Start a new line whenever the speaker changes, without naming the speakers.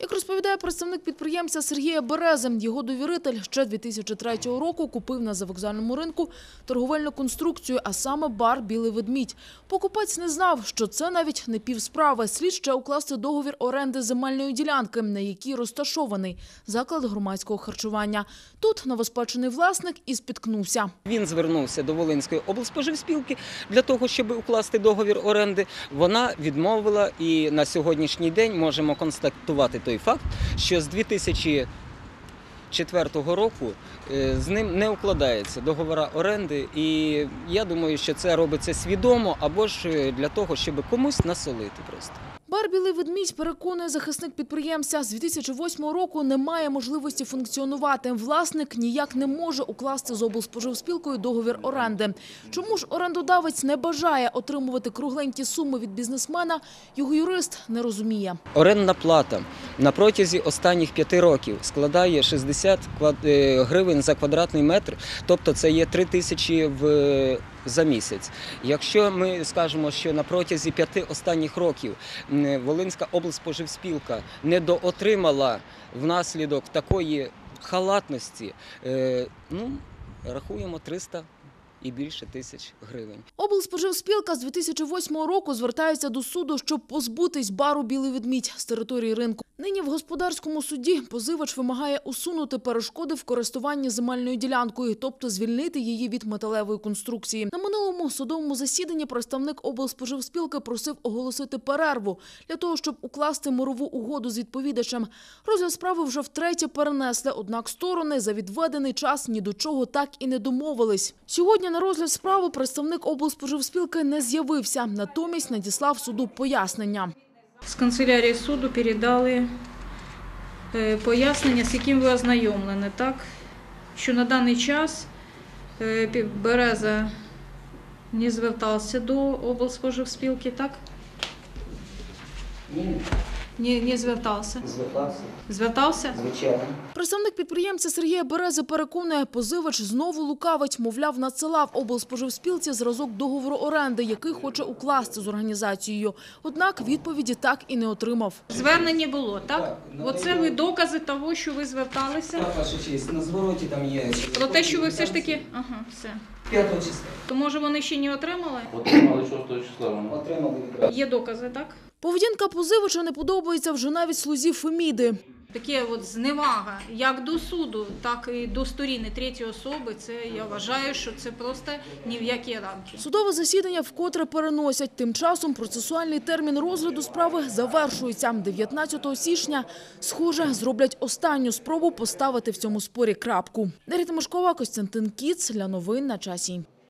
Як розповідає представник підприємця Сергія Берези, його довіритель ще 2003 року купив на завокзальному ринку торговельну конструкцію, а саме бар «Білий ведмідь». Покупець не знав, що це навіть не півсправи. Слід ще укласти договір оренди земельної ділянки, на якій розташований заклад громадського харчування. Тут новоспечений власник і спіткнувся.
Він звернувся до Волинської облспоживспілки для того, щоб укласти договір оренди. Вона відмовила, і на сьогоднішній день можемо констатувати той факт, що з 2004 року е, з ним не укладається договора оренди. І я думаю, що це робиться свідомо або ж е, для того, щоб комусь насолити просто.
Бар «Білий ведмідь» переконує захисник підприємця. З 2008 року немає можливості функціонувати. Власник ніяк не може укласти з облспоживспілкою договір оренди. Чому ж орендодавець не бажає отримувати кругленькі суми від бізнесмена, його юрист не розуміє.
Орендна плата на протязі останніх п'яти років складає 60 квад- е, гривень за квадратний метр, тобто це є 3 тисячі в. За місяць. Якщо ми скажемо, що на протязі п'яти останніх років Волинська облспоживспілка недоотримала внаслідок такої халатності, е, ну рахуємо 300 і більше тисяч гривень.
Облспоживспілка з 2008 року звертається до суду, щоб позбутись бару «Білий ведмідь» з території ринку. Нині в господарському суді позивач вимагає усунути перешкоди в користуванні земельною ділянкою, тобто звільнити її від металевої конструкції. На минулому судовому засіданні представник облспоживспілки просив оголосити перерву для того, щоб укласти мирову угоду з відповідачем. Розгляд справи вже втретє перенесли, однак сторони за відведений час ні до чого так і не домовились. Сьогодні на розгляд справи представник облспоживспілки не з'явився, натомість надіслав суду пояснення.
З канцелярії суду передали е, пояснення, з яким ви ознайомлені, так? Що на даний час е, Береза не звертався до облспоживспілки, так? Не, не звертався.
Звертався,
Звертався?
звичайно.
Представник підприємця Сергія Берези переконує, позивач знову лукавить, мовляв, надсилав облспоживспілці зразок договору оренди, який хоче укласти з організацією. Однак відповіді так і не отримав.
Звернення було, так?
Так,
Оце ви докази того, що ви зверталися.
Так, ваша честь, на звороті там є.
Про те, що ви все ж таки. Ага, все.
5 числа.
То може вони ще не отримали?
Отримали 6 числа.
Отримали.
Є докази, так?
Поведінка позивача не подобається вже навіть слузі Феміди.
Таке от зневага як до суду, так і до сторін і третьої особи. Це я вважаю, що це просто ні в які рамки.
Судове засідання вкотре переносять. Тим часом процесуальний термін розгляду справи завершується. 19 січня, схоже, зроблять останню спробу поставити в цьому спорі крапку. Дар'я Тимошкова, Костянтин Кіц для новин на часі.